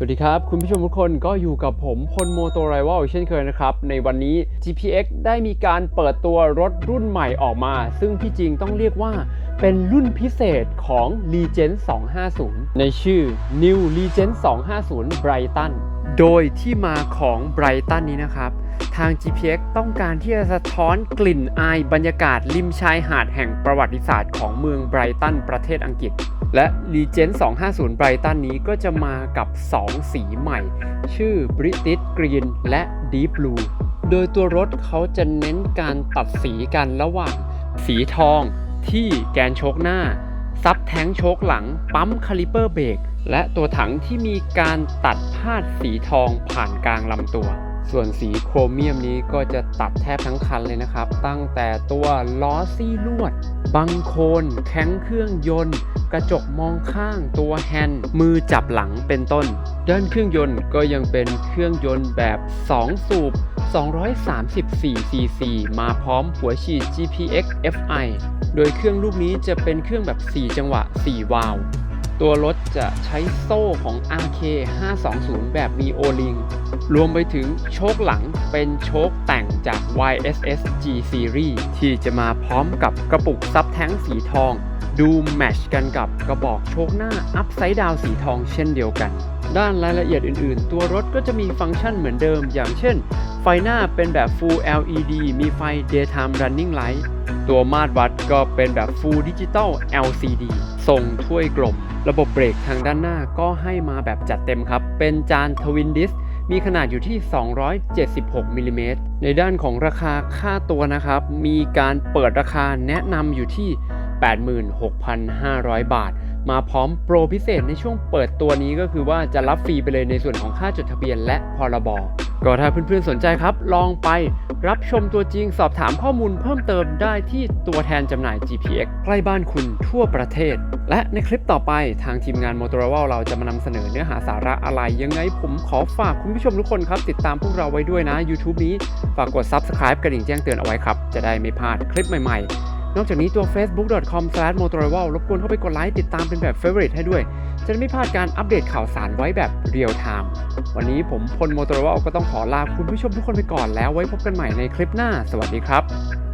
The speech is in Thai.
สวัสดีครับ คุณผู้ชมทุกคนก็อยู่กับผมพลโมโตไรวลเช่นเคยนะครับ ในวันนี้ GPX ได้มีการเปิดตัวรถรุ่นใหม่ออกมา ซึ่งที่จริงต้องเรียกว่าเป็นรุ่นพิเศษของ Legend 250 ในชื่อ New Legend 250 Brighton โดยที่มาของ Brighton นี้นะครับ ทาง GPX ต้องการที่จะสะท้อนกลิ่นอายบรรยากาศริมชายหาดแห่งประวัติศาสตร์ของเมืองไบรตันประเทศอังกฤษ และ Legend 250ไบรตันนี้ก็จะมากับ 2 สีใหม่ ชื่อ British Green และ Deep Blue โดยตัวรถเขาจะเน้นการตัดสีกันระหว่าง สีทองที่แกนโชคหน้า ซับแท้งโชคหลัง ปั๊มคาลิเปอร์เบรกและตัวถังที่มีการตัดพาดสีทองผ่านกลางลำตัว ส่วนสีโครเมียมนี้ก็จะตัดแทบทั้งคันเลยนะครับ ตั้งแต่ตัวล้อซี่ลวด บังโคนแข้งเครื่องยนต์ กระจกมองข้างตัวแฮนด์มือจับหลังเป็นต้น ด้านเครื่องยนต์ก็ยังเป็นเครื่องยนต์แบบ 2 สูบ 234 cc มาพร้อมหัวฉีด GPX FI โดยเครื่องลูกนี้จะเป็นเครื่องแบบ 4 จังหวะ 4 วาล์ว ตัวรถจะใช้โซ่ของ RK 520 แบบมีโอลิงรวมไปถึงโชคหลังเป็นโชคแต่งจาก YSS G Series ที่จะมาพร้อมกับกระปุกซับแท้งสีทอง ดูแมชกันกับกระบอกโชคหน้าอัพไซด์ดาวสีทองเช่นเดียวกัน ด้านรายละเอียดอื่นๆ ตัวรถก็จะมีฟังก์ชันเหมือนเดิม อย่างเช่น ไฟหน้าเป็นแบบ Full LED มีไฟ Daytime Running Light ตัวมาตรวัดก็เป็นแบบ Full Digital LCD ทรงถ้วยกลม ระบบเบรกทางด้านหน้าก็ให้มาแบบจัดเต็มครับ เป็นจานทวินดิสมีขนาดอยู่ที่ 276มิลลิเมตรในด้านของราคาค่าตัวนะครับ มีการเปิดราคาแนะนำอยู่ที่ 86,500 บาท มาพร้อมโปรพิเศษในช่วงเปิดตัวนี้ก็คือว่าจะรับฟรีไปเลยในส่วนของค่าจดทะเบียนและพรบ ก็ถ้าเพื่อนๆสนใจครับ ลองไปรับชมตัวจริงสอบถามข้อมูลเพิ่มเติมได้ที่ตัวแทนจำหน่าย GPX ใกล้บ้านคุณทั่วประเทศ และในคลิปต่อไปทางทีมงาน Motorola เราจะมานำเสนอเนื้อหาสาระอะไร ยังไงผมขอฝากคุณผู้ชมทุกคนครับ ติดตามพวกเราไว้ด้วยนะ YouTube นี้ ฝากกด Subscribe กระดิ่งแจ้งเตือนเอาไว้ครับ จะได้ไม่พลาดคลิปใหม่ๆ นอกจากนี้ตัว facebook.com/motorola รบกวนเข้าไปกดไลค์ติดตามเป็นแบบ favorite ให้ด้วย จะได้ไม่พลาดการอัปเดตข่าวสารไว้แบบเรียลไทม์วันนี้ผมพลโมโตโรวก็ต้องขอลาคุณผู้ชมทุกคนไปก่อนแล้วไว้พบกันใหม่ในคลิปหน้า สวัสดีครับ